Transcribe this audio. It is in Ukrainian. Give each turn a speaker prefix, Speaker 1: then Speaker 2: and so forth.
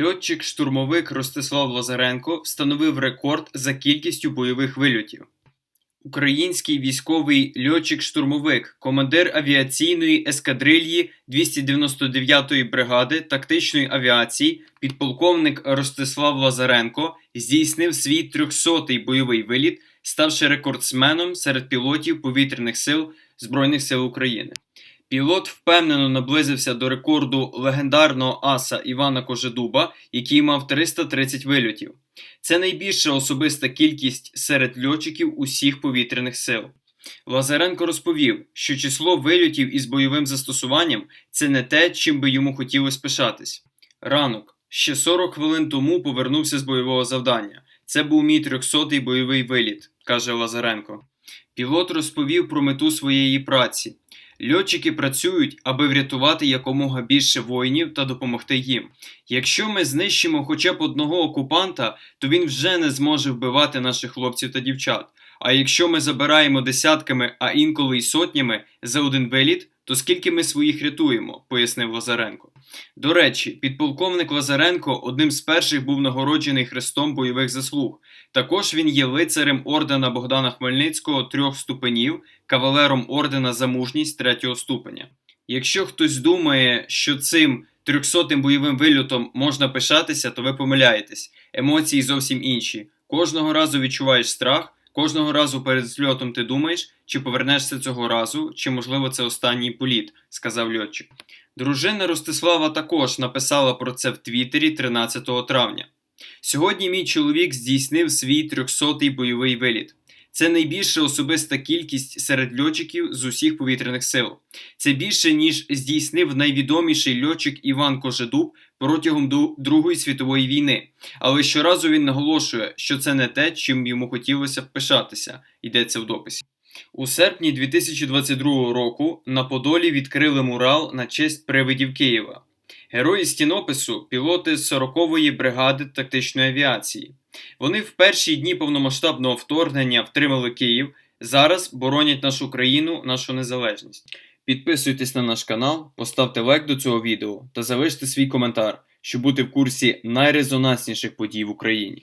Speaker 1: Льотчик-штурмовик Ростислав Лазаренко встановив рекорд за кількістю бойових вильотів. Український військовий льотчик-штурмовик, командир авіаційної ескадрильї 299-ї бригади тактичної авіації, підполковник Ростислав Лазаренко здійснив свій 300-й бойовий виліт, ставши рекордсменом серед пілотів повітряних сил Збройних сил України. Пілот впевнено наблизився до рекорду легендарного аса Івана Кожедуба, який мав 330 вильотів. Це найбільша особиста кількість серед льотчиків усіх повітряних сил. Лазаренко розповів, що число вильотів із бойовим застосуванням це не те, чим би йому хотілося пишатись. Ранок. Ще 40 хвилин тому повернувся з бойового завдання. Це був мій 300-й бойовий виліт, каже Лазаренко. Пілот розповів про мету своєї праці. Льотчики працюють, аби врятувати якомога більше воїнів та допомогти їм. Якщо ми знищимо хоча б одного окупанта, то він вже не зможе вбивати наших хлопців та дівчат. А якщо ми забираємо десятками, а інколи й сотнями за один виліт, то скільки ми своїх рятуємо, пояснив Лазаренко. До речі, підполковник Лазаренко одним з перших був нагороджений хрестом бойових заслуг. Також він є лицарем ордена Богдана Хмельницького трьох ступенів, кавалером ордена за мужність третього ступеня. Якщо хтось думає, що цим 300-м бойовим вильотом можна пишатися, то ви помиляєтесь. Емоції зовсім інші. Кожного разу відчуваєш страх, кожного разу перед зльотом ти думаєш, чи повернешся цього разу, чи можливо це останній політ, сказав льотчик. Дружина Ростислава також написала про це в Твіттері 13 травня. Сьогодні мій чоловік здійснив свій 300-й бойовий виліт. Це найбільша особиста кількість серед льотчиків з усіх повітряних сил. Це більше, ніж здійснив найвідоміший льотчик Іван Кожедуб протягом Другої світової війни. Але щоразу він наголошує, що це не те, чим йому хотілося б пишатися, йдеться в дописі. У серпні 2022 року на Подолі відкрили мурал на честь привидів Києва. Герої стінопису пілоти 40-ї бригади тактичної авіації. Вони в перші дні повномасштабного вторгнення втримали Київ, зараз боронять нашу країну, нашу незалежність. Підписуйтесь на наш канал, поставте лайк до цього відео та залиште свій коментар, щоб бути в курсі найрезонансніших подій в Україні.